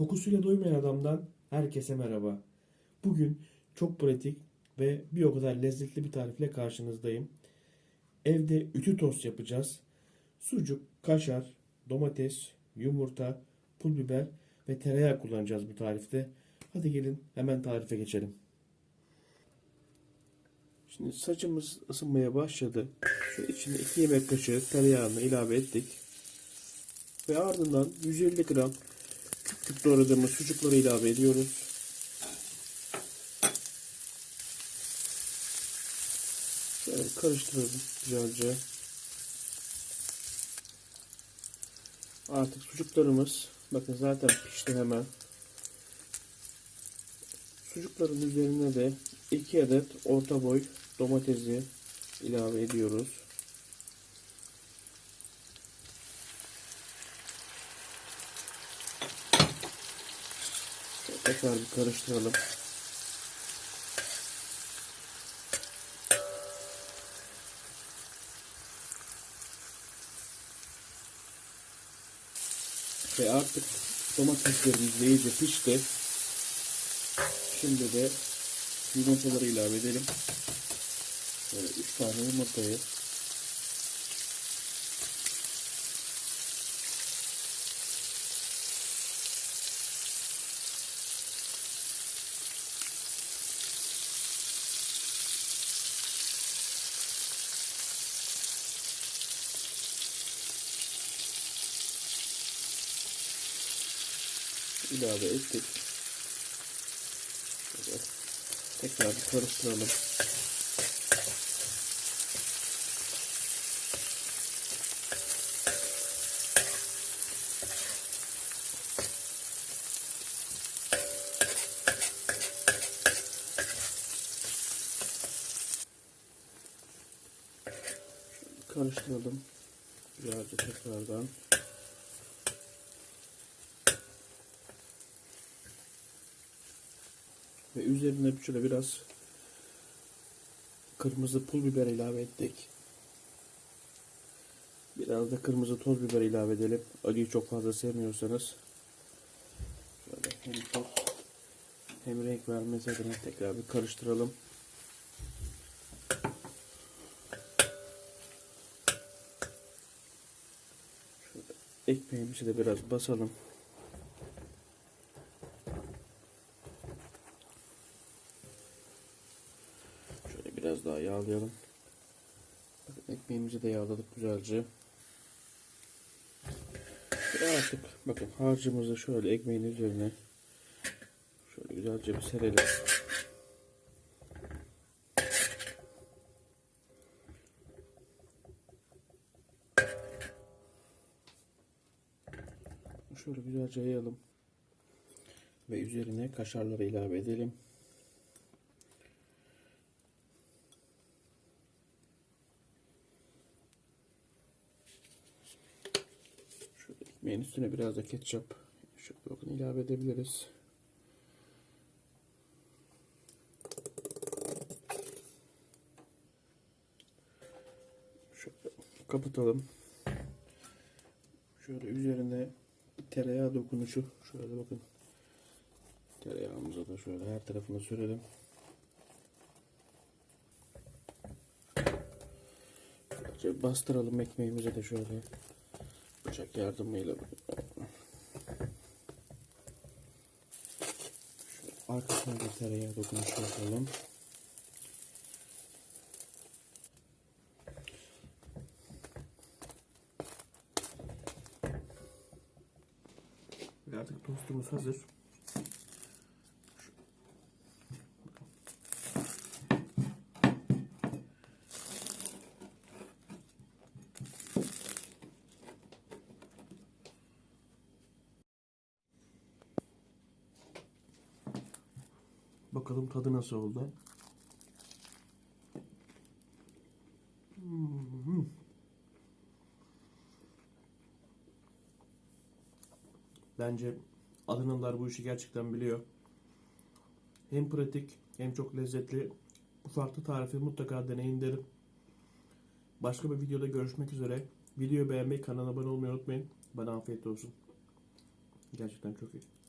Kokusuyla doymayan adamdan herkese merhaba. Bugün çok pratik ve bir o kadar lezzetli bir tarifle karşınızdayım. Evde ütü tost yapacağız. Sucuk, kaşar, domates, yumurta, pul biber ve tereyağı kullanacağız bu tarifte. Hadi gelin hemen tarife geçelim. Şimdi saçımız ısınmaya başladı. Şu içine 2 yemek kaşığı tereyağını ilave ettik. Ve ardından 150 gram küp küp doğradığımız sucukları ilave ediyoruz. Şöyle karıştıralım güzelce. Artık sucuklarımız bakın zaten pişti hemen. Sucukların üzerine de 2 adet orta boy domatesi ilave ediyoruz. Tekrar bir karıştıralım. Ve artık domateslerimiz de iyice pişti. Şimdi de yumurtaları ilave edelim. Böyle 3 tane yumurtayı ilave ettik. Şöyle tekrar karıştıralım. Karıştıralım. Güzelce tekrardan. Ve üzerine şöyle biraz kırmızı pul biber ilave ettik. Biraz da kırmızı toz biber ilave edelim. Acıyı çok fazla sevmiyorsanız. Şöyle hem tat hem renk vermesi adına tekrar bir karıştıralım. Şöyle ekmeğimizi de biraz basalım. Şöyle biraz daha yağlayalım. Bakın ekmeğimizi de yağladık güzelce. Ve artık bakın harcımızı şöyle ekmeğin üzerine şöyle güzelce bir serelim. Şöyle güzelce yayalım. Ve üzerine kaşarları ilave edelim. Şöyle ekmeğin üstüne biraz da ketçap şöyle bakın ilave edebiliriz. Şöyle kapatalım. Şöyle üzerine tereyağı dokunuşu şöyle bakın. Tereyağımıza da şöyle her tarafına sürelim. Şöyle bastıralım ekmeğimize de şöyle bıçak yardımıyla Şöyle arkasına tereyağı dokunuşu yapalım. Artık tostumuz hazır. Bakalım tadı nasıl oldu. Hmm. Bence Adanalılar bu işi gerçekten biliyor. Hem pratik hem çok lezzetli. Bu farklı tarifi mutlaka deneyin derim. Başka bir videoda görüşmek üzere. Videoyu beğenmeyi, kanala abone olmayı unutmayın. Bana afiyet olsun. Gerçekten çok iyi.